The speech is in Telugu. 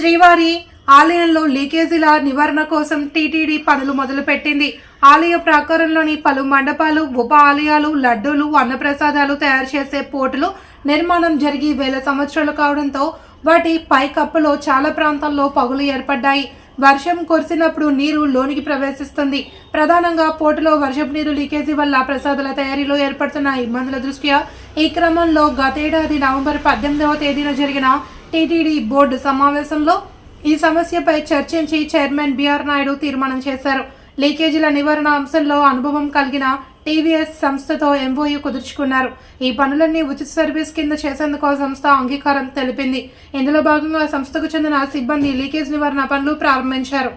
శ్రీవారి ఆలయంలో లీకేజీల నివారణ కోసం టీటీడీ పనులు మొదలుపెట్టింది. ఆలయ ప్రాకారంలోని పలు మండపాలు ఉప ఆలయాలు లడ్డూలు అన్నప్రసాదాలు తయారు చేసే పోర్టులు నిర్మాణం జరిగి వేల సంవత్సరాలు కావడంతో వాటి పైకప్పులో చాలా ప్రాంతాల్లో పగులు ఏర్పడ్డాయి. వర్షం కురిసినప్పుడు నీరు లోనికి ప్రవేశిస్తుంది. ప్రధానంగా పోర్టులో వర్షపు నీరు లీకేజీ వల్ల ప్రసాదాల తయారీలో ఏర్పడుతున్న ఇబ్బందుల దృష్ట్యా ఈ క్రమంలో గతేడాది నవంబర్ పద్దెనిమిదవ తేదీన జరిగిన టీటీడీ బోర్డు సమావేశంలో ఈ సమస్యపై చర్చించి చైర్మన్ బిఆర్ నాయుడు తీర్మానం చేశారు. లీకేజీల నివారణ అంశంలో అనుభవం కలిగిన టీవీఎస్ సంస్థతో ఎంఓయూ కుదుర్చుకున్నారు. ఈ పనులన్నీ ఉచిత సర్వీస్ కింద చేసేందుకు ఆ సంస్థ అంగీకారం తెలిపింది. ఇందులో భాగంగా సంస్థకు చెందిన సిబ్బంది లీకేజ్ నివారణ పనులు ప్రారంభించారు.